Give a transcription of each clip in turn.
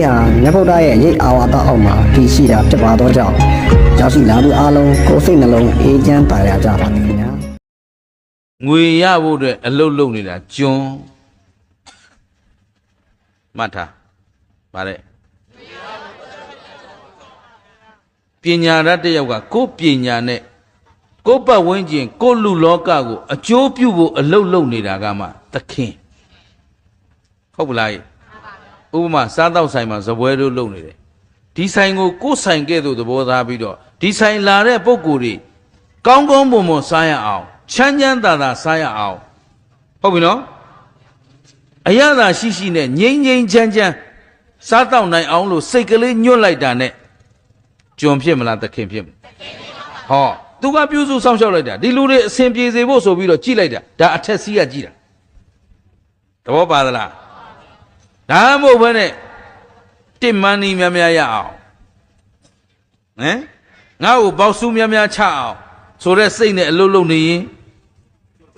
လေးဟာမြတ်ဗုဒ္ဓရဲ့ရိတ်အာဝါဒအောက်မှာတည်ရှိတာဖြစ်ပါတော့ကြောင့်ရောက်ရှိလာသူအားလုံးကိုယ်စိတ်နှလုံးအေးချမ်းပါရကြပါသည်ခင်ဗျာငွေရဖို့အတွက်အလုတ်လုတ်နေတာကျွန်းမှတ်ထားဗါတဲ့ပညာရတစ်ယောက်ကကိုယ်ပညာနဲ့ကိုယ်ပတ်ဝန်းကျင်ကိုယ်လူလောကကိုအကျိုးပြုဖို့အလုတ်လုတ်နေတာကမှသခင်ဟုတ်ပလား ဥပမာစားတော့ဆိုင်မှာဇပွဲတို့လုတ်နေတယ်ဒီဆိုင်ကိုကိုယ်ဆိုင်ကဲ့သို့သဘောထားပြီးတော့ဒီဆိုင်လာတဲ့ပုံကိုယ်တွေကောင်းကောင်းမွန်မွန်စားရအောင်ချမ်းချမ်းသာသာစားရအောင်ဟုတ်ပြီနော်အရသာရှိရှိနဲ့ငြိမ်းငြိမ်းချမ်းချမ်းစားတော့နိုင်အောင်လို့စိတ်ကလေးညွတ်လိုက်တာနဲ့ကျွန်ဖြစ်မလားသခင်ဖြစ်မလားဟောသူကပြုစုစောင့်ရှောက်လိုက်တာဒီလူတွေအစဉ်ပြေစေဖို့ဆိုပြီးတော့ကြိလိုက်တာဒါအထက်စီးကကြည့်တာသဘောပါသလား ဒါမှမဟုတ်ဘဲနဲ့တစ်မန်းနီများများရအောင်ဟမ်ငါ့ကိုပေါက်ဆူးများများချအောင်ဆိုတဲ့စိတ်နဲ့အလုတ်လုတ်နေရင်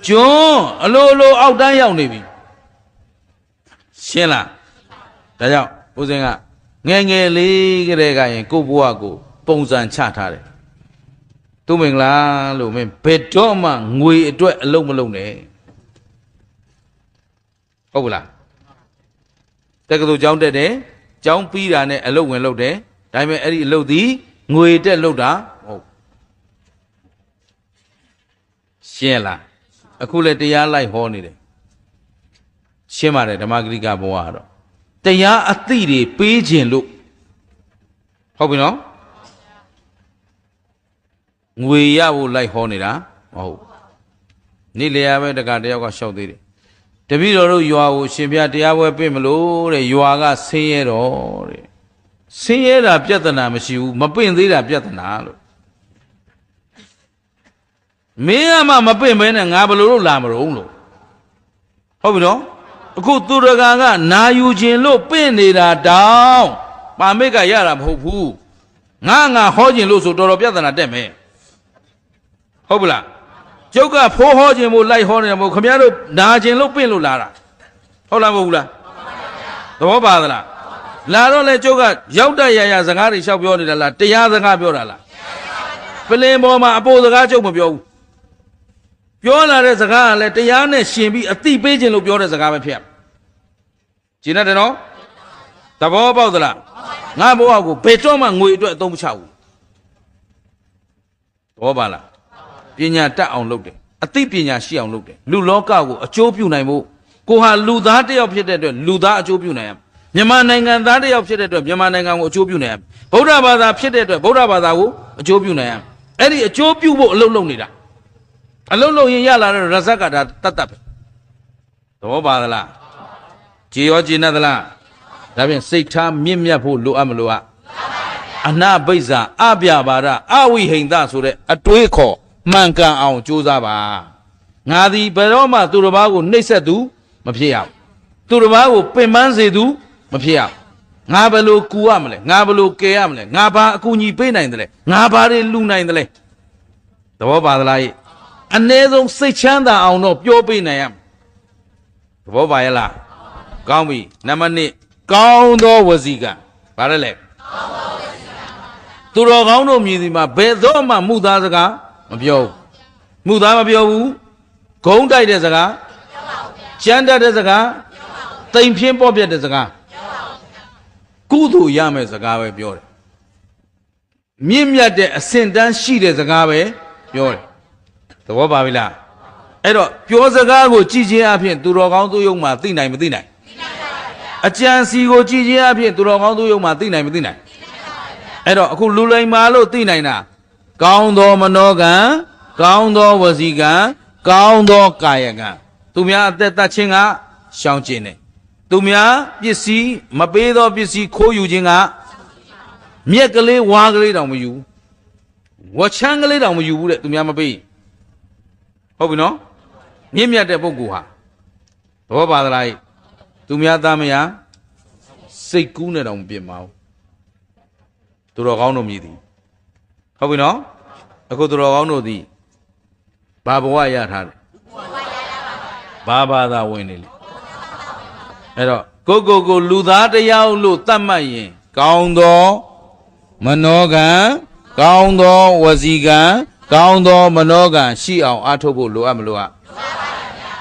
ကျွန်းအလိုအလိုအောက်တန်းရောက်နေပြီရှင်းလားဒါကြောင့်ဦးစင်ကငယ်ငယ်လေးကလေးကရင်ကိုယ့်ဘဝကိုပုံစံချထားတယ်သူမင်္ဂလာလို့မင်းဘယ်တော့မှငွေအတွက်အလုံးမလုံးနဲ့ဟုတ်ဘူးလား တက္ကသိုလ်ကျောင်းတက်တယ်ကျောင်းပြီးတာနဲ့အလုပ်ဝင်လုပ်တယ်ဒါပေမဲ့အဲ့ဒီအလုပ်သည်ငွေတက်လုပ်တာမဟုတ်ရှင်းလားအခုလည်းတရားလိုက်ဟောနေတယ်ရှင်းပါတယ်ဓမ္မဂရိကဘဝကတော့တရားအသိတွေပေးခြင်းလို့ဟုတ်ပြီနော်ငွေရဖို့လိုက်ဟောနေတာမဟုတ်နေ့လေရပဲတက္ကတယောက်ကရှောက်သေးတယ် တပည့်တော်တို့ယွာကိုရှင်ပြတရားပွဲပြင်မလို့တဲ့ယွာကဆင်းရဲတော့တဲ့ဆင်းရဲတာပြဿနာမရှိဘူးမပင့်သေးတာပြဿနာလို့မင်းကမှမပင့်ဘဲနဲ့ငါဘယ်လိုလုပ်လာမလို့လို့ဟုတ်ပြီနော်အခုသူရကကနာယူခြင်းလို့ပင့်နေတာတောင်းပါမိတ်ကရတာမဟုတ်ဘူးငါငါဟောခြင်းလို့ဆိုတော်တော်ပြဿနာတက်မယ်ဟုတ်ပလား ကျုပ်ကဖိုးဟောခြင်းမို့လိုက်ဟောနေတာမဟုတ်ခမရတို့နာခြင်းလို့ပင့်လို့လာတာဟုတ်လားမဟုတ်ဘူးလားသဘောပါသလားလာတော့လေကျုပ်ကရောက်တရရစကားတွေလျှောက်ပြောနေတာလားတရားစကားပြောတာလားပလင်ပေါ်မှာအပေါ်စကားကျုပ်မပြောဘူးပြောလာတဲ့စကားကလည်းတရားနဲ့ရှင်ပြီးအတိပေးခြင်းလို့ပြောတဲ့စကားပဲဖြစ်ကျင်တယ်နော်သဘောပေါက်သလားငါဘဝကိုဘယ်တော့မှငွေအတွက်အသုံးမချဘူးသဘောပါလား ပညာတတ်အောင်လုပ်တယ်အသိပညာရှိအောင်လုပ်တယ်လူလောကကိုအကျိုးပြုနိုင်ဖို့ကိုဟာလူသားတစ်ယောက်ဖြစ်တဲ့အတွက်လူသားအကျိုးပြုနိုင်ရမယ်မြန်မာနိုင်ငံသားတစ်ယောက်ဖြစ်တဲ့အတွက်မြန်မာနိုင်ငံကိုအကျိုးပြုနိုင်ရမယ်ဗုဒ္ဓဘာသာဖြစ်တဲ့အတွက်ဗုဒ္ဓဘာသာကိုအကျိုးပြုနိုင်ရမယ်အဲ့ဒီအကျိုးပြုဖို့အလုပ်လုပ်နေတာအလုပ်လုပ်ရင်ရလာတဲ့ရဇက်ကဒါတတ်တတ်ပဲသဘောပါသလားကြည်ရောကြည်နေသလားဒါဖြင့်စိတ်ထားမြင့်မြတ်ဖို့လိုအပ်မလိုအပ်အနာဘိဇာအပြပါဒအဝိဟိန္ဒဆိုတဲ့အတွေးခေါ် မှန်ကန်အောင်ကြိုးစားပါငါသည်ဘယ်တော့မှသူတစ်ပါးကိုနှိပ်စက်သူမဖြစ်ရဘူးသူတစ်ပါးကိုပင်ပန်းစေသူမဖြစ်ရဘူးငါဘယ်လိုကူရမလဲငါဘယ်လိုကယ်ရမလဲငါဘာအကူအညီပေးနိုင်တယ်လဲငါဘာတွေလူနိုင်တယ်လဲသဘောပါသလားယအ ਨੇ ဆုံးစိတ်ချမ်းသာအောင်တော့ပြောပေးနိုင်ရမယ်သဘောပါရဲ့လားကောင်းပြီနံပါတ်1ကောင်းသောဝစီကဘာလဲလဲသူတော်ကောင်းတို့မြည်ဒီမှာဘယ်တော့မှမှုသားစကား မပြောဘူးမှုသားမပြောဘူးဂုံးတိုက်တဲ့စကားကြမ်းတတ်တဲ့စကားတိမ်ဖြင်းပေါ့ပြတ်တဲ့စကားကုသိုလ်ရမယ်စကားပဲပြောတယ်မြင့်မြတ်တဲ့အစင်တန်းရှိတဲ့စကားပဲပြောတယ်သဘောပါပြီလားအဲ့တော့ပြောစကားကိုကြည်ချင်းအဖြစ်သူတော်ကောင်းသူယုံမှာသိနိုင်မသိနိုင်အကြံစီကိုကြည်ချင်းအဖြစ်သူတော်ကောင်းသူယုံမှာသိနိုင်မသိနိုင်အဲ့တော့အခုလူလိမ္မာလို့သိနိုင်တာ ကောင်းသောမနောကံကောင်းသောဝစီကံကောင်းသောကာယကံသူများအသက်တတ်ခြင်းကရှောင်ကျင်တယ်သူများပစ္စည်းမပေးသောပစ္စည်းခိုးယူခြင်းကမြက်ကလေးဝါကလေးတောင်မယူဘူးဝချမ်းကလေးတောင်မယူဘူးတဲ့သူများမပေးဟုတ်ပြီနော်မြင့်မြတ်တဲ့ပုဂ္ဂိုလ်ဟာသဘောပါသလားသူများသားမယားစိတ်ကူးနဲ့တောင်မပြင်ပါဘူးသူတော်ကောင်းတို့မြည်သည် ဟုတ်ပြီနော်အခုသူတော်ကောင်းတို့သည်ဘာဘဝရထားတယ်ဘာဘာသာဝင်နေလေအဲ့တော့ကိုကိုကိုလူသားတစ်ယောက်လို့သတ်မှတ်ရင် ကောင်းသောမနောကံကောင်းသောဝစီကံကောင်းသောမနောကံရှိအောင်အားထုတ်ဖို့လိုအပ်မလိုအပ်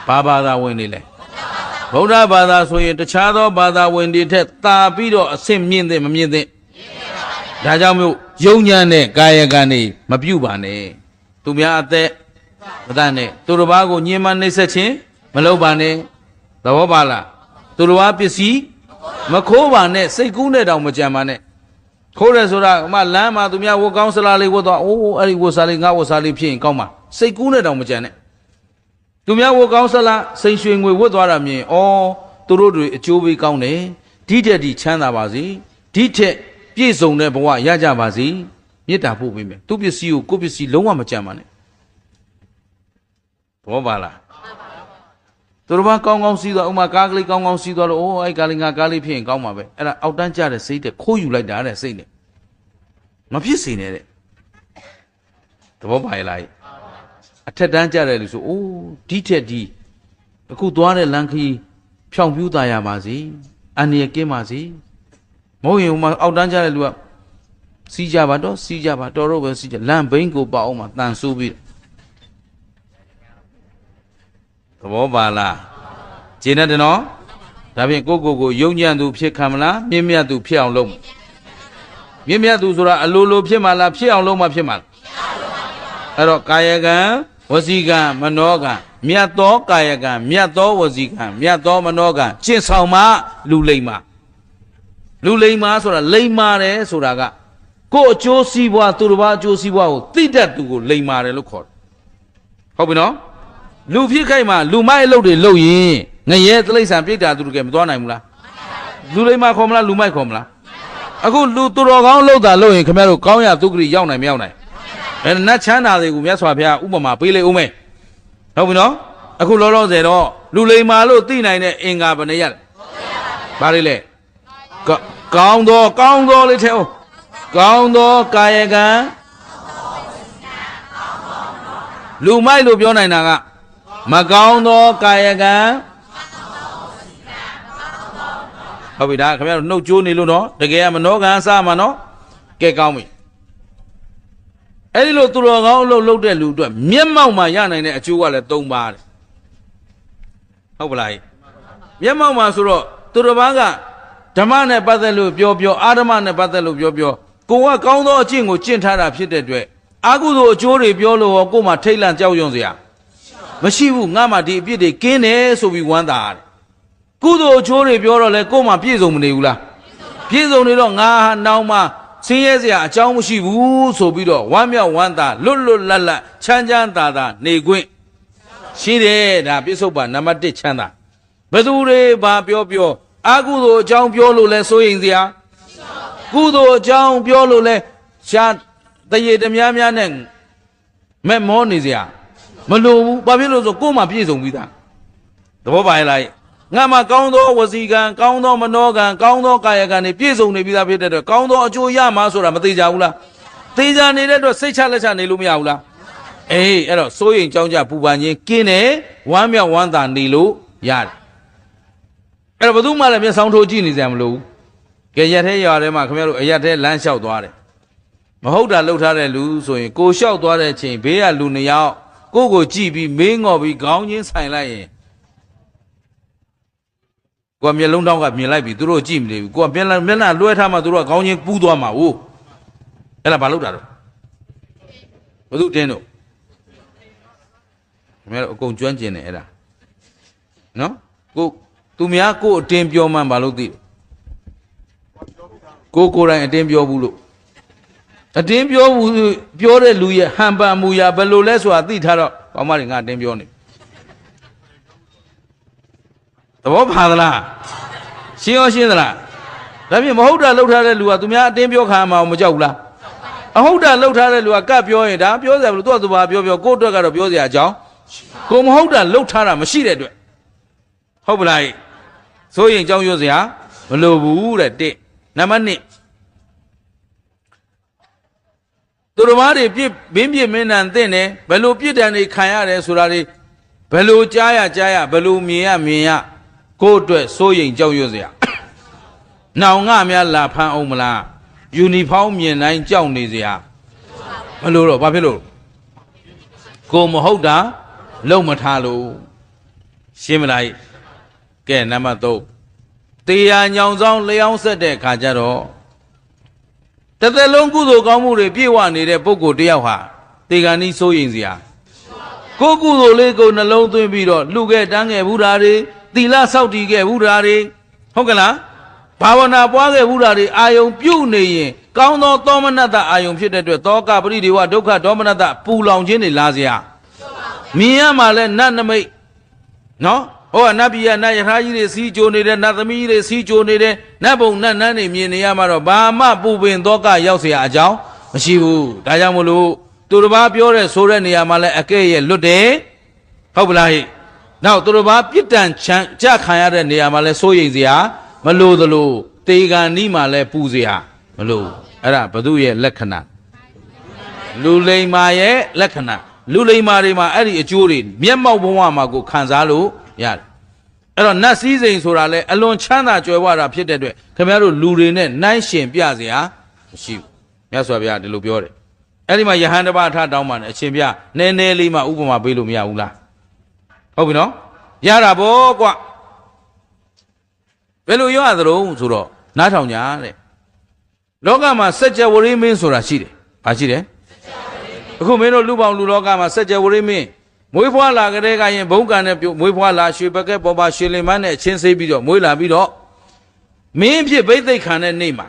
ဘာဘာသာဝင်နေလဲဗုဒ္ဓဘာသာဆိုရင်တခြားသောဘာသာဝင်တွေထက်သာပြီးတော့အဆင့်မြင့်တဲ့မမြင့်တဲ့ဒါကြောင့်မို့ ယုံညံ့တဲ့ကာယကံတွေမပြုတ်ပါနဲ့သူများအသက်မတတ်နဲ့သူတစ်ပါးကိုညှဉ်းပန်းနှိပ်စက်ခြင်းမလုပ်ပါနဲ့သဘောပါလားသူတစ်ပါးပစ္စည်းမခိုးပါနဲ့စိတ်ကူးနဲ့တောင်မကြံပါနဲ့ခိုးတယ်ဆိုတာအမလမ်းမှာသူများဝတ်ကောင်းစလားလေးဝတ်တော့အိုးအဲ့ဒီဝတ်စားလေးငါဝတ်စားလေးဖြစ်ရင်ကောင်းပါစိတ်ကူးနဲ့တောင်မကြံနဲ့သူများဝတ်ကောင်းစလားစိန်ရွှေငွေဝတ်သွားတာမြင်ဩသူတို့တွေအကျိုးပေးကောင်းတယ်ဒီထက်ဒီချမ်းသာပါစေဒီထက် ပြည့်စုံတဲ့ဘဝရကြပါစေမေတ္တာပို့ပေးမယ်သူပစ္စည်းကိုကိုယ့်ပစ္စည်းလုံးဝမကြံပါနဲ့ဘောပါလားသူတို့ဘာကောင်းကောင်းစီးသွားဥမာကားကလေးကောင်းကောင်းစီးသွားလို့အိုးအဲ့ကားလေးငါကားလေးဖြစ်ရင်ကောင်းမှာပဲအဲ့ဒါအောက်တန်းကျတဲ့စိတ်တဲ့ခိုးယူလိုက်တာတဲ့စိတ်နဲ့မဖြစ်စေနဲ့တဲ့သဘောပါရဲ့လားအထက်တန်းကျတဲ့လူဆိုအိုးဒီထက်ဒီအခုသွားတဲ့လမ်းခီးဖြောင်ပြူးသားရပါစေအန္တရာယ်ကင်းပါစေ မဟုတ်ရင်ဥမာအောက်တန်းကျတဲ့လူကစီးကြပါတော့စီးကြပါတော်တော့ပဲစီးကြလမ်းဘိန်းကိုပေါ့အောင်မှာတန်ဆိုးပြီးသဘောပါလားကျင်းတဲ့နော်ဒါဖြင့်ကိုယ့်ကိုယ်ကိုယုံညံ့သူဖြစ်ခံမလားမြင့်မြတ်သူဖြစ်အောင်လုပ်မြင့်မြတ်သူဆိုတာအလိုလိုဖြစ်မှလားဖြစ်အောင်လုပ်မှဖြစ်မှလားအဲ့တော့ကာယကံဝစီကံမနောကံမြတ်သောကာယကံမြတ်သောဝစီကံမြတ်သောမနောကံကျင့်ဆောင်မှလူလိမ္မာ လူလိမ္မာဆိုတာလိမ္မာတယ်ဆိုတာကကိုယ့်အကျိုးစီးပွားသူတစ်ပါးအကျိုးစီးပွားကိုသိတတ်သူကိုလိမ္မာတယ်လို့ခေါ်တယ်ဟုတ်ပြီနော်လူဖြစ်ခိုက်မှာလူမိုက်အလုပ်တွေလုပ်ရင်ငရဲတိလိษံပြိတ္တာသူတကယ်မသွားနိုင်ဘူးလားလူလိမ္မာခေါ်မလားလူမိုက်ခေါ်မလားအခုလူသူတော်ကောင်းလုပ်တာလုပ်ရင်ခင်ဗျားတို့ကောင်းရသုခရိရောက်နိုင်မရောက်နိုင်အဲနတ်ချမ်းသာတွေကိုမြတ်စွာဘုရားဥပမာပေးလိုက်ဦးမယ်ဟုတ်ပြီနော်အခုလောလောဆယ်တော့လူလိမ္မာလို့သိနိုင်တဲ့အင်္ဂါဘယ်နှရက်ဘာလေးလဲ ကကောင်းသောကောင်းသောလေးထဲအောင်ကောင်းသောကာယကံလူမိုက်လို့ပြောနိုင်တာကမကောင်းသောကာယကံဟုတ်ပြီဒါခင်ဗျားတို့နှုတ်ကြိုးနေလို့နော်တကယ်ကမနောကံအစမှာနော်ကဲကောင်းပြီအဲ့ဒီလိုသူတော်ကောင်းအလုပ်လုပ်တဲ့လူအတွက်မျက်မှောက်မှာရနိုင်တဲ့အကျိုးကလည်း၃ပါးတဲ့ဟုတ်ပလားဟိမျက်မှောက်မှာဆိုတော့သူတော်ဘာက ဓမ္မနဲ့ပတ်သက်လို့ပြောပြောအာဓမ္မနဲ့ပတ်သက်လို့ပြောပြောကိုကကောင်းသောအကျင့်ကိုကျင့်ထားတာဖြစ်တဲ့အတွက်အာဟုသောအကျိုးတွေပြောလို့ရောကိုယ်မှထိတ်လန့်ကြောက်ရွံ့စရာမရှိဘူးငါမှဒီအပြစ်တွေကင်းတယ်ဆိုပြီးဝမ်းသာတယ်ကုသိုလ်အချိုးတွေပြောတော့လဲကိုယ်မှပြည့်စုံမနေဘူးလားပြည့်စုံနေတော့ငါဟာနောက်မှဆင်းရဲစရာအကြောင်းမရှိဘူးဆိုပြီးတော့ဝမ်းမြောက်ဝမ်းသာလွတ်လွတ်လပ်လပ်ချမ်းချမ်းသာသာနေခွင့်ရှိတယ်ဒါပြစ္ဆုတ်ပါနံပါတ်1ချမ်းသာဘယ်သူတွေဘာပြောပြော အကုသိုလ်အကြောင်းပြောလို့လဲစိုးရင်စရာကုသိုလ်အကြောင်းပြောလို့လဲရှားတရေတများများနဲ့မဲ့မောနေစရာမလိုဘူးဘာဖြစ်လို့ဆိုကိုယ်မှပြည့်စုံပြီးသားသဘောပါရဲ့လားငါမှကောင်းသောဝစီကံကောင်းသောမနောကံကောင်းသောကာယကံတွေပြည့်စုံနေပြီးသားဖြစ်တဲ့အတွက်ကောင်းသောအကျိုးရမှာဆိုတာမသေးကြဘူးလားသေချာနေတဲ့အတွက်စိတ်ချလက်ချနေလို့မရဘူးလားအေးအဲ့တော့စိုးရင်ကြောင်းကြပူပန်ခြင်းကင်းတယ်ဝမ်းမြောက်ဝမ်းသာနေလို့ရတယ် အဲ့တော့ဘယ်သူမှလည်းမျက်စောင်းထိုးကြည့်နေကြမလို့ကဲရက်ထဲရွာထဲမှာခင်ဗျားတို့အရက်ထဲလမ်းလျှောက်သွားတယ်မဟုတ်တာလှုပ်ထားတဲ့လူဆိုရင်ကိုလျှောက်သွားတဲ့အချိန်ဘေးကလူနှစ်ယောက်ကိုယ့်ကိုကြည့်ပြီးမင်းငေါ်ပြီးခေါင်းချင်းဆိုင်လိုက်ရင်ကိုကမျက်လုံးတောင်းကမြင်လိုက်ပြီသူတို့ကြည့်မနေဘူးကိုကမျက်လုံးမျက်နှာလွှဲထားမှသူတို့ကခေါင်းချင်းပူးသွားမှာဟုတ်အဲ့ဒါဘာလို့တာတော့ဘသူတင်းတို့ခင်ဗျားတို့အကုန်ကျွမ်းကျင်တယ်အဲ့ဒါနော်ကို သူများကိုအတင်းပြောမှန်းဘာလို့သိတယ်ကိုကိုယ်တိုင်အတင်းပြောဘူးလို့အတင်းပြောဘူးပြောတဲ့လူရဲ့ဟန်ပန်မူရာဘယ်လိုလဲဆိုတာသိထားတော့ကောင်းမတွေငါအတင်းပြောနေသဘောပါသလားရှင်းရောရှင်းသလားဒါဖြင့်မဟုတ်တာလှုပ်ထားတဲ့လူကသူများအတင်းပြောခံမှာမကြောက်ဘူးလားအဟုတ်တာလှုပ်ထားတဲ့လူကကပ်ပြောရင်ဒါပြောစရာမလိုသူကသူဘာပြောပြောကိုယ့်အတွက်ကတော့ပြောစရာအကြောင်းကိုမဟုတ်တာလှုပ်ထားတာမရှိတဲ့အတွက်ဟုတ်ပလား ဆိုရင်အကြောင်းပြောစရာမလိုဘူးတဲ့တစ်နံပါတ်1သူတော်ဘာတွေပြစ်ဘင်းပြစ်မင်းနံတင့်တယ်ဘယ်လိုပြစ်ဒဏ်တွေခံရတယ်ဆိုတာတွေဘယ်လိုကြားရကြားရဘယ်လိုမြင်ရမြင်ရကိုယ့်အတွက်စိုးရိမ်ကြောက်ရွံ့စရာနောင်ငါများလာဖမ်းအောင်မလားယူနီဖောင်းမြင်တိုင်းကြောက်နေစရာမလို့တော့ဘာဖြစ်လို့ကိုမဟုတ်တာလုံမထားလို့ရှင်းမလား ကဲနံပါတ်3တရားညောင်ဆောင်လျောင်းဆက်တဲ့ခါကျတော့တစ်သက်လုံးကုသိုလ်ကောင်းမှုတွေပြည့်ဝနေတဲ့ပုဂ္ဂိုလ်တယောက်ဟာတေဂာနီးစိုးရင်စရာကိုယ်ကုသိုလ်လေးကိုနှလုံးသွင်းပြီးတော့လှူခဲ့တန်းခဲ့ဘူးဓာတွေသီလဆောက်တည်ခဲ့ဘူးဓာတွေဟုတ်ကလားဘာဝနာပွားခဲ့ဘူးဓာတွေအာယုံပြုတ်နေရင်ကောင်းသောသောမနတအာယုံဖြစ်တဲ့အတွက်သောကပရိဒေဝဒုက္ခဒေါမနတပူလောင်ခြင်းတွေလာစရာမြင်ရမှာလဲနတ်နမိတ်နော် ဟောနတ်ပြည်ကနတ်ယထာကြီးတွေစီးကြိုနေတယ်နတ်သမီးတွေစီးကြိုနေတယ်နတ်ဘုံနတ်နန်းတွေမြင်နေရမှာတော့ဘာမှပူပင်သောကရောက်เสียအကြောင်းမရှိဘူးဒါကြောင့်မလို့သူတစ်ပါးပြောတဲ့ဆိုတဲ့နေရာမှာလဲအကဲ့ရဲ့လွတ်တယ်ဟုတ်ပလားဟိနောက်သူတစ်ပါးပြစ်ဒဏ်ချမ်းကြခံရတဲ့နေရာမှာလဲစိုးရိမ်เสียမလို့သလိုတေဂန်နီးမှာလဲပူเสียမလို့အဲ့ဒါဘသူရဲ့လက္ခဏာလူလိမ္မာရဲ့လက္ခဏာ လူလိမ္မာတွေမှာအဲ့ဒီအကျိုးတွေမျက်မှောက်ဘဝမှာကိုခံစားလို့ရတယ်အဲ့တော့နတ်စည်းစိမ်ဆိုတာလဲအလွန်ချမ်းသာကြွယ်ဝတာဖြစ်တဲ့အတွက်ခင်ဗျားတို့လူတွေနဲ့နှိုင်းရှင်ပြစရာမရှိဘူးမြတ်စွာဘုရားဒီလိုပြောတယ်အဲ့ဒီမှာယဟန်တပါထတောင်းပါနဲ့အရှင်ပြနည်းနည်းလေးမှဥပမာပေးလို့မရဘူးလားဟုတ်ပြီနော်ရတာဗောကွာဘယ်လိုရရသလုံးဆိုတော့နားထောင်ကြတဲ့လောကမှာစัจ java ဝရိမင်းဆိုတာရှိတယ်ဘာရှိတယ် အခုမင်းတို့လူပေါင်းလူလောကမှာစัจ java ဝရိမင်းမွေးဖွားလာကြတဲ့ကရင်ဘုံကံနဲ့ပြုတ်မွေးဖွားလာရွှေပကက်ပေါ်ပါရွှေလင်မန်းနဲ့အချင်းဆေးပြီးတော့မွေးလာပြီးတော့မင်းဖြစ်ဘိသိက်ခံတဲ့နေ့မှာ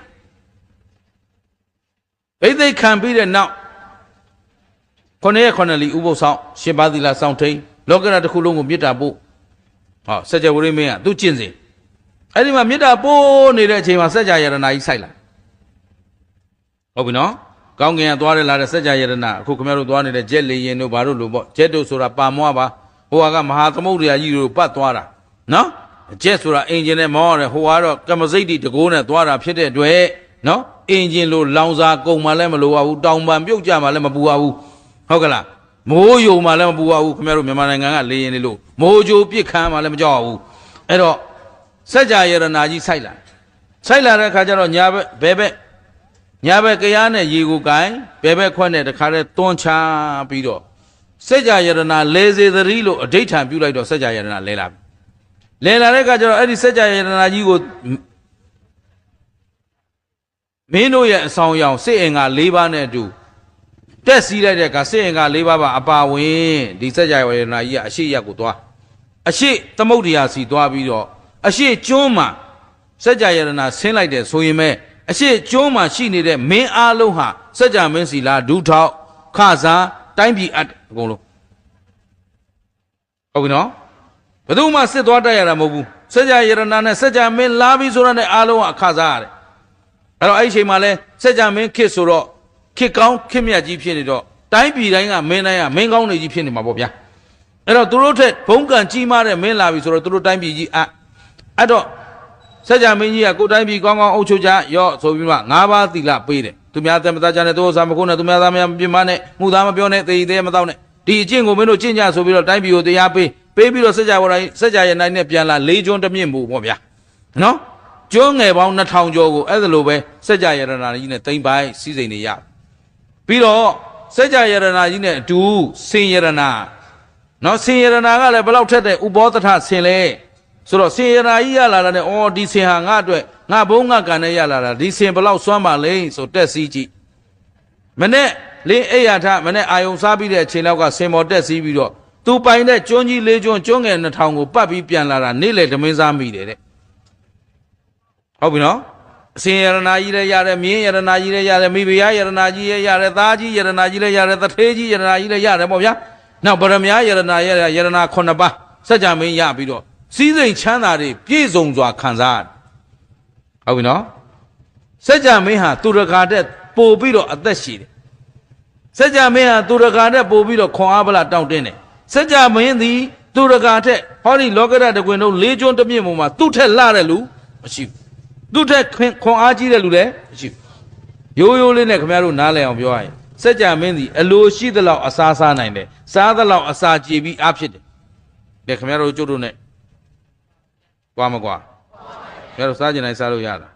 ဘိသိက်ခံပြီးတဲ့နောက်ခொနည်းခொနလီဥပုသ်ဆောင်ရှင်ပါသီလာဆောင်ထိန်လောကရတစ်ခုလုံးကိုမေတ္တာပို့ဟောစัจ java ဝရိမင်းကသူကျင့်စဉ်အဲ့ဒီမှာမေတ္တာပို့နေတဲ့အချိန်မှာစัจ java ယရနာကြီးစိုက်လာဟုတ်ပြီနော် ကောင်းကင်ကသွားရလာတဲ့စัจ java ယရနာအခုခင်ဗျားတို့သွားနေတဲ့ဂျက်လေရင်တို့ဘာတို့လို့ပေါ့ဂျက်တို့ဆိုတာပါမွားပါဟိုကမဟာသမုဒ္ဒရာကြီးတို့ပတ်သွားတာနော်ဂျက်ဆိုတာအင်ဂျင်နဲ့မောင်းရတယ်ဟိုကတော့ကမစိတ်တီတကိုးနဲ့သွားတာဖြစ်တဲ့အတွက်နော်အင်ဂျင်လိုလောင်စာကုန်မှလည်းမလိုပါဘူးတောင်ပံပြုတ်ကြမှလည်းမပူပါဘူးဟုတ်ကလားမိုးယုံမှလည်းမပူပါဘူးခင်ဗျားတို့မြန်မာနိုင်ငံကလေရင်လေးလို့မိုးကြိုးပြစ်ခမ်းမှလည်းမကြောက်ပါဘူးအဲ့တော့စัจ java ယရနာကြီးစိုက်လာစိုက်လာတဲ့အခါကျတော့ညာဘက်ဘဲဘက် ညာဘက်ကရားနဲ့ရေကိုကိုင်ဘဲဘက်ခွက်နဲ့တခါတည်းတွန်းချပြီးတော့စัจ java ယရနာလဲစေသတိလို့အဋိဋ္ဌံပြုလိုက်တော့စัจ java ယရနာလဲလာပြီလဲလာတဲ့အခါကျတော့အဲ့ဒီစัจ java ယရနာကြီးကိုမင်းတို့ရဲ့အဆောင်ရောင်စစ်အင်္ဂါ၄ပါးနဲ့အတူတက်စီးလိုက်တဲ့အခါစစ်အင်္ဂါ၄ပါးပါအပါဝင်ဒီစัจ java ယရနာကြီးကအရှိရက်ကိုသွားအရှိသမုဒ္ဒရာစီသွားပြီးတော့အရှိကျွန်းမှာစัจ java ယရနာဆင်းလိုက်တဲ့ဆိုရင်မဲ့ အရှိကျွန်းမှာရှိနေတဲ့မင်းအားလုံးဟာစัจ java မင်းစီလာဒုထောက်ခစားတိုင်းပြည်အပ်အကုန်လုံးဟုတ်ပြီနော်ဘယ်သူမှစစ်သွားတိုက်ရတာမဟုတ်ဘူးစัจ java ယရနာနဲ့စัจ java မင်းလာပြီးဆိုတော့နဲ့အားလုံးကအခစားရတယ်အဲ့တော့အဲ့ဒီအချိန်မှာလဲစัจ java မင်းခစ်ဆိုတော့ခစ်ကောင်းခစ်မြတ်ကြီးဖြစ်နေတော့တိုင်းပြည်တိုင်းကမင်းတိုင်းကမင်းကောင်းနေကြီးဖြစ်နေမှာပေါ့ဗျာအဲ့တော့သူတို့ထက်ဘုံကံကြီးမားတဲ့မင်းလာပြီဆိုတော့သူတို့တိုင်းပြည်ကြီးအအဲ့တော့ ဆရာမင်းကြီးကကိုတိုင်းပြည်ကောင်းကောင်းအုပ်ချုပ်ကြရော့ဆိုပြီးမှ၅ပါးသီလပေးတယ်သူများသက်မသားကြနဲ့သူဥစားမခုနဲ့သူများသားမပြမနဲ့မှုသားမပြောနဲ့သေဤသေးမတော့နဲ့ဒီအကျင့်ကိုမင်းတို့ကျင့်ကြဆိုပြီးတော့တိုင်းပြည်ကိုတရားပေးပေးပြီးတော့စကြဝဠာစကြရဲ့နိုင်နဲ့ပြန်လာ၄ကျွန်းတမြင့်မှုပေါ့ဗျာနော်ကျွန်းငယ်ပေါင်း2000ကျော်ကိုအဲ့ဒါလိုပဲစကြရတနာကြီးနဲ့တိမ့်ပိုင်စီစဉ်နေရပြီးတော့စကြရတနာကြီးနဲ့အတူဆင်ရတနာနော်ဆင်ရတနာကလည်းဘလောက်ထက်တဲ့ဥပောတထဆင်လဲ ဆိုတော့စင်ရတနာကြီးရလာတာနဲ့အော်ဒီစင်ဟာငါအတွက်ငါဘုံငါကံနဲ့ရလာတာဒီစင်ဘယ်လောက်စွမ်းပါလဲဆိုတက်စီးကြည့်မနဲ့လင်းအိယာထမနဲ့အာယုံစားပြီးတဲ့အချိန်လောက်ကစင်မော်တက်စီးပြီးတော့သူပိုင်တဲ့ကျွန်းကြီးလေးကျွန်းကျွန်းငယ်2000ကိုပတ်ပြီးပြန်လာတာနေ့လေဓမင်းစားမိတယ်တဲ့ဟုတ်ပြီနော်အစင်ယရနာကြီးလည်းရတယ်မြင်းယရနာကြီးလည်းရတယ်မိဖုရားယရနာကြီးလည်းရတယ်သားကြီးယရနာကြီးလည်းရတယ်တထေးကြီးယရနာကြီးလည်းရတယ်ပေါ့ဗျာနောက်ဗရမ ्या ယရနာရယရနာ9ပါးစัจ जा မင်းရပြီးတော့ စီးစိမ်ချမ်းသာတွေပြည့်စုံစွာခံစားရတယ်ဟုတ်ပြီနော်စัจ जा မင်းဟာသူရကာတဲ့ပို့ပြီးတော့အသက်ရှည်တယ်စัจ जा မင်းဟာသူရကာတဲ့ပို့ပြီးတော့ခွန်အားဗလာတောင့်တင်းတယ်စัจ जा မင်းသည်သူရကာတဲ့ဟောဒီလောကရတကွင်တို့လေးကျွန်းတစ်မြင့်ပေါ်မှာသူ့ထက်လှတဲ့လူမရှိဘူးသူ့ထက်ခွန်ခွန်အားကြီးတဲ့လူလည်းမရှိဘူးရိုးရိုးလေးနဲ့ခင်ဗျားတို့နားလည်အောင်ပြောရရင်စัจ जा မင်းသည်အလိုရှိသလောက်အစားစားနိုင်တယ်စားသလောက်အစာကြည်ပြီးအားဖြစ်တယ်ကဲခင်ဗျားတို့ကျုပ်တို့ ਨੇ ကွာမကွာဘယ်လိုစားကျင်တိုင်းစားလို့ရလား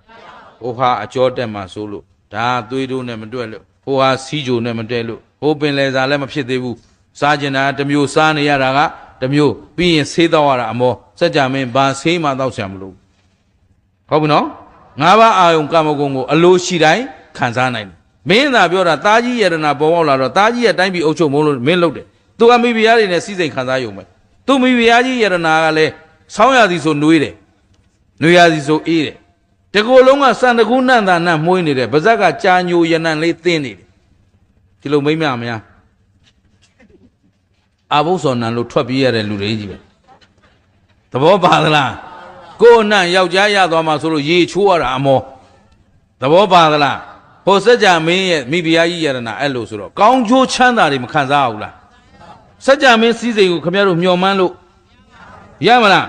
ဟိုဟာအကျော်တက်မှဆိုလို့ဒါသွေးတိုးနဲ့မတွက်လို့ဟိုဟာစီးကြိုနဲ့မတွက်လို့ဟိုပင်လေစားလည်းမဖြစ်သေးဘူးစားကျင်တာတစ်မျိုးစားနေရတာကတစ်မျိုးပြီးရင်ဆေးတော့ရတာအမောစัจ जा မင်းဘာဆေးမှတော့ဆရာမလို့ဟုတ်ပြီနော်ငါးပါးအာယုံကာမဂုဏ်ကိုအလိုရှိတိုင်းခံစားနိုင်တယ်မင်းသာပြောတာတာကြီးယရနာပေါ်ပေါက်လာတော့တာကြီးရဲ့တိုင်းပြည်အုပ်ချုပ်မို့လို့မင်းလုပ်တယ်သူကမိဖုရားတွေနဲ့စီစိန်ခံစားရုံပဲသူမိဖုရားကြီးယရနာကလည်း ဆောင်းရသည်ဆိုနှွေးတယ်နှွေးရသည်ဆိုအေးတယ်တကူလုံးကစံတကူနန့်တာနန့်မှုန်းနေတယ်ဗဇက်ကကြာညိုရနံလေးသင်းနေတယ်ဒီလိုမိမ့်မမများအာဘုစောနံလို့ထွက်ပြေးရတဲ့လူတွေကြီးပဲသဘောပါသလားကိုယ်အနှံ့ယောက်ျားရသွားမှဆိုလို့ရေချိုးရတာအမောသဘောပါသလားဟိုစัจ जा မင်းရဲ့မိဖုရားကြီးယရနာအဲ့လိုဆိုတော့ကောင်းချိုးချမ်းသာတွေမခံစားဘူးလားစัจ जा မင်းစည်းစိမ်ကိုခမရတို့မျှော်မှန်းလို့ရမလား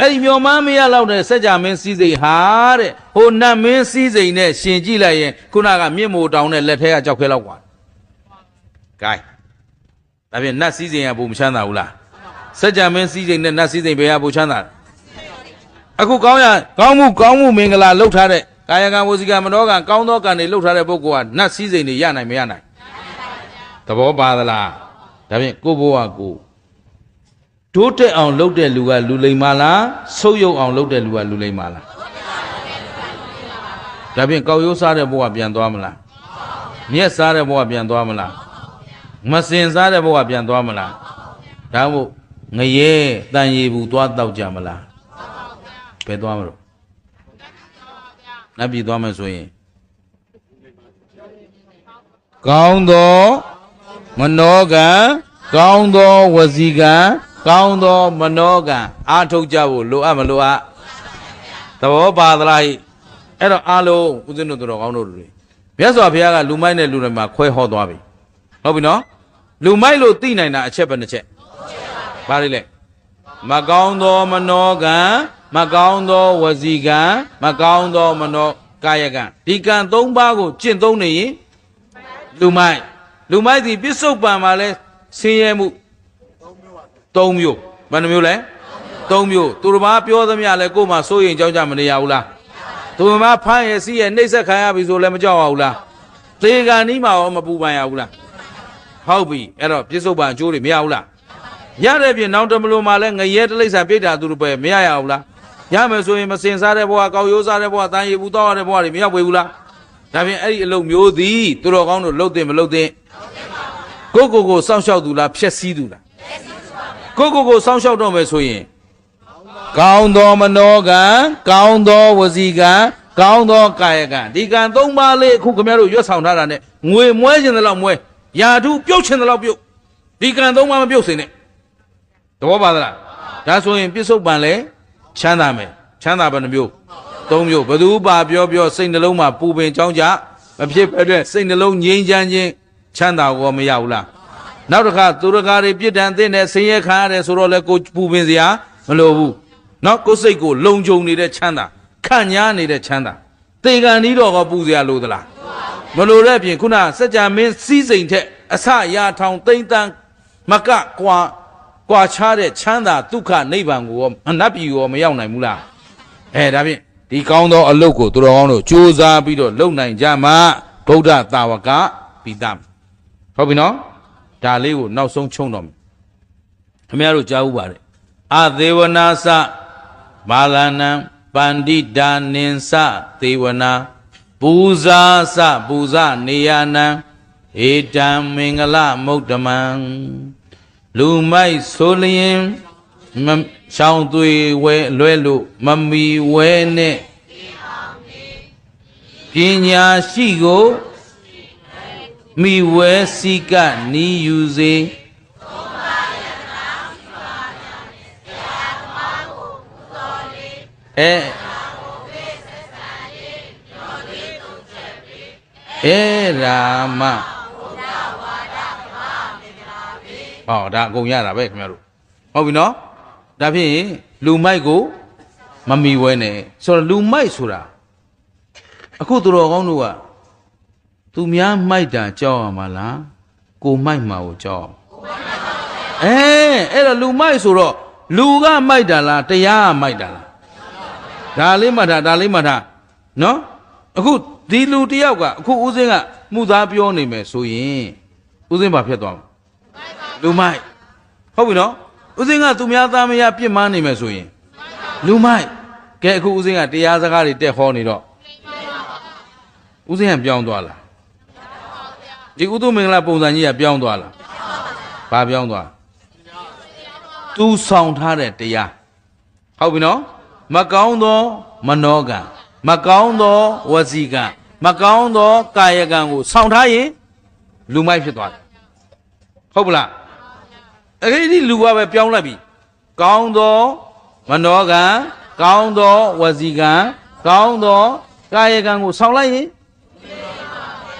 အဲ့ဒီမျှော်မှန်းမရတော့တဲ့စัจ जा မင်းစည်းစိမ်ဟာတဲ့ဟိုနတ်မင်းစည်းစိမ်နဲ့ရှင်ကြည့်လိုက်ရင်ခုနကမြင့်မို့တောင်းတဲ့လက်ထဲကကြောက်ခဲလောက်กว่า gain ဒါဖြင့်နတ်စည်းစိမ်ကဘုံမချမ်းသာဘူးလားစัจ जा မင်းစည်းစိမ်နဲ့နတ်စည်းစိမ်ဘယ်ဟာဘုံချမ်းသာလဲအခုကောင်းရကောင်းမှုကောင်းမှုမင်္ဂလာလှုပ်ထားတဲ့ကာယကံဝစီကံမနောကံကောင်းသောကံတွေလှုပ်ထားတဲ့ပုဂ္ဂိုလ်ကနတ်စည်းစိမ်တွေရနိုင်မရနိုင်သဘောပါသလားဒါဖြင့်ကိုယ့်ဘဝကို တိုးတက်အောင်လုပ်တဲ့လူကလူလိမ္မာလားဆုပ်ယုပ်အောင်လုပ်တဲ့လူကလူလိမ္မာလားဒါဖြင့်ကောက်ရိုးစားတဲ့ဘဝပြန်သွားမလားမြက်စားတဲ့ဘဝပြန်သွားမလားမစင်စားတဲ့ဘဝပြန်သွားမလားဒါမို့ငရဲတန်ရီဘူးသွားတောက်ကြမလားဘယ်သွားမလို့နတ်ပြည်သွားမယ်ဆိုရင်ကောင်းသောမနောကံကောင်းသောဝစီကံ ကောင်းသောမနောကံအာထုတ်ကြဖို့လိုအပ်မလိုအပ်သဘောပါသလားဟိအဲ့တော့အားလုံးဦးဇင်းတို့တော်ကောင်းတို့တွေမြတ်စွာဘုရားကလူမိုက်နဲ့လူတွေမှာခွဲဟောသွားပြီဟုတ်ပြီနော်လူမိုက်လို့သိနိုင်တာအချက်ပဲတစ်ချက်ပါလိမ့်လေမကောင်းသောမနောကံမကောင်းသောဝစီကံမကောင်းသောမနောကာယကံဒီကံ၃ပါးကိုကျင့်သုံးနေရင်လူမိုက်လူမိုက်ဒီပစ္စုပန်မှာလဲဆင်းရဲမှု ၃မျိုးဘယ်နှမျိုးလဲ၃မျိုးသူတစ်ပါးပြောသမျှလဲကိုယ်မှစိုးရင်ကြောက်ကြမနေရဘူးလားသူတစ်ပါးဖမ်းရစီးရနှိမ့်ဆက်ခံရပြီဆိုလဲမကြောက်ရဘူးလားသေကံနီးမှာရောမပူပန်ရဘူးလားဟုတ်ပြီအဲ့တော့ပစ္စုပန်အကျိုးတွေမရဘူးလားရတဲ့ပြင်နောက်တမလို့မှလဲငရဲတလိษံပြိတ္တာသူတို့ပဲမရရဘူးလားရမယ်ဆိုရင်မစင်စားတဲ့ဘဝကောက်ရိုးစားတဲ့ဘဝတန်ရီဘူးတောက်ရတဲ့ဘဝတွေမရောက်ဘူးလားဒါပြင်အဲ့ဒီအလုပ်မျိုးသည်သူတော်ကောင်းတို့လှုပ်တင်မလှုပ်တင်ကိုကိုကိုစောင့်ရှောက်သူလားဖျက်ဆီးသူလားကို ကိုကိုစောင့်ရှောက်တော့မယ်ဆိုရင်ကောင်းသောမနောကံကောင်းသောဝစီကံကောင်းသောကာယကံဒီကံသုံးပါးလေးအခုခင်ဗျားတို့ရွတ်ဆောင်ထားတာနဲ့ငွေမွဲခြင်းတလောက်မွဲယာထုပြုတ်ခြင်းတလောက်ပြုတ်ဒီကံသုံးပါးမပြုတ်စင်နဲ့သဘောပါသလားဒါဆိုရင်ပြစ္ဆုတ်ပံလဲချမ်းသာမယ်ချမ်းသာဘယ်နှမျိုးသုံးမျိုးဘသူပါပြောပြောစိတ်နှလုံးမှာပူပင်ကြောင်းကြမဖြစ်ဖက်တဲ့စိတ်နှလုံးငြိမ်းချမ်းခြင်းချမ်းသာကိုမရဘူးလား နောက်တစ်ခါသူရကာတွေပြစ်ဒဏ်သိတဲ့ဆင်းရဲခံရတယ်ဆိုတော့လဲကိုပူပင်စရာမလိုဘူးနော်ကိုယ်စိတ်ကိုလုံခြုံနေတဲ့ချမ်းသာခန့်ညားနေတဲ့ချမ်းသာတေကန်ဤတော်ကပူစရာလိုသလားမလိုတဲ့အပြင်ခုနစัจ जा မင်းစီးစိမ်ထက်အစရာထောင်သိမ့်တန်းမကကွာကွာခြားတဲ့ချမ်းသာဒုက္ခနိဗ္ဗာန်ကိုရောအနတ်ပြည်ကိုရောမရောက်နိုင်ဘူးလားအဲဒါဖြင့်ဒီကောင်းသောအလုတ်ကိုသူတော်ကောင်းတို့ကြိုးစားပြီးတော့လုပ်နိုင်ကြမှာဗုဒ္ဓတာဝကပိတမဟုတ်ပြီနော် ဒါလေးကိုနောက်ဆုံးချုံတော့မယ်ခင်ဗျားတို့ကြားဥပါတယ်အသေးဝနာစမာလနံပန္တိတာနင်္စသေဝနာပူဇာစပူဇနေယနံဧတံမင်္ဂလမုဒ္ဓမံလူမိုက်ဆိုလျင်မရှောင်းသွေဝဲလွဲလို့မမီဝဲနဲ့ပညာရှိကို မိဝဲစိကနီးယူစေအဲအဲရာမဟောဒါအကုန်ရတာပဲခင်ဗျားတို့ဟုတ်ပြီနော်ဒါဖြင့်လူမိုက်ကိုမမီဝဲနဲ့ဆိုတော့လူမိုက်ဆိုတာအခုသူတော်ကောင်းတို့က သူများမိုက်တာကြောက်ရမှာလားကိုမိုက်မှာကိုကြောက်အဲအဲ့တော့လူမိုက်ဆိုတော့လူကမိုက်တာလားတရားကမိုက်တာလားဒါလေးမှတ်ထားဒါလေးမှတ်ထားနော်အခုဒီလူတယောက်ကအခုဦးစင်းကမှုသားပြောနေမယ်ဆိုရင်ဦးစင်းဘာဖြစ်သွားမလဲလူမိုက်ဟုတ်ပြီနော်ဦးစင်းကသူများသားမယားပြစ်မှားနေမယ်ဆိုရင်လူမိုက်ကဲအခုဦးစင်းကတရားစကားတွေတက်ဟောနေတော့ဦးစင်းကပြောင်းသွားလား ဒီဥဒုမင်္ဂလာပုံစံကြီးကပြောင်းသွားလားဘာပြောင်းသွားသူဆောင်ထားတဲ့တရားဟုတ်ပြီနော်မကောင်းသောမနောကံမကောင်းသောဝစီကံမကောင်းသောကာယကံကိုဆောင်ထားရင်လူမိုက်ဖြစ်သွားတယ်ဟုတ်ပလားအဲ့ဒီလူကပဲပြောင်းလိုက်ပြီကောင်းသောမနောကံကောင်းသောဝစီကံကောင်းသောကာယကံကိုဆောင်လိုက်ရင်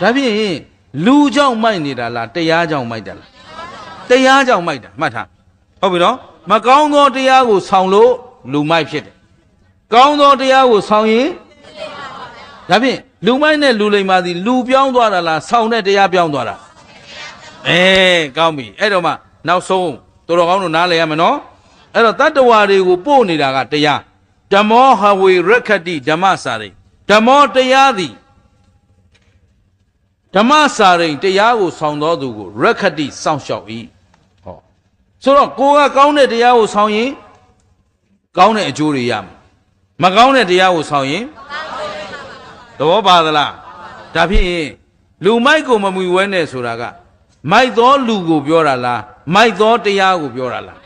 ဒါဖြင့် လူကြောင့်မိုက်နေတာလားတရားကြောင့်မိုက်တာလားတရားကြောင့်မိုက်တာမှတ်ထားဟုတ်ပြီနော်မကောင်းသောတရားကိုဆောင်လို့လူမိုက်ဖြစ်တယ်ကောင်းသောတရားကိုဆောင်ရင်ဒါဖြင့်လူမိုက်နဲ့လူလိမ္မာသည်လူပြောင်းသွားတာလားဆောင်တဲ့တရားပြောင်းသွားတာအဲကောင်းပြီအဲ့တော့မှနောက်ဆုံးတော်တော်ကောင်းတို့နားလည်ရမယ်နော်အဲ့တော့တတ္တဝါတွေကိုပို့နေတာကတရားဓမ္မောဟဝေရက္ခတိဓမ္မစာရိဓမ္မောတရားသည် ဓမ္မစာရိတရားကိုဆောင်တော်သူကိုရက္ခတိစောင့်ရှောက်၏ဟောဆိုတော့ကိုကကောင်းတဲ့တရားကိုဆောင်ရင်ကောင်းတဲ့အကျိုးတွေရမယ်မကောင်းတဲ့တရားကိုဆောင်ရင်သဘောပါသလားဒါဖြင့်လူမိုက်ကိုမမူဝဲနဲ့ဆိုတာက မိုက်သောလူကိုပြောတာလားမိုက်သောတရားကိုပြောတာလား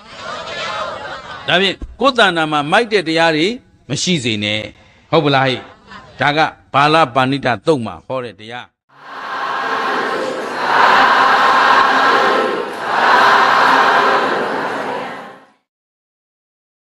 ဒါဖြင့်ကိုယ်တဏ္ဍာမှာမိုက်တဲ့တရားတွေမရှိစေနဲ့ဟုတ်ပလားဟိဒါကဘာလပါဏိတသုတ်မှာဟောတဲ့တရား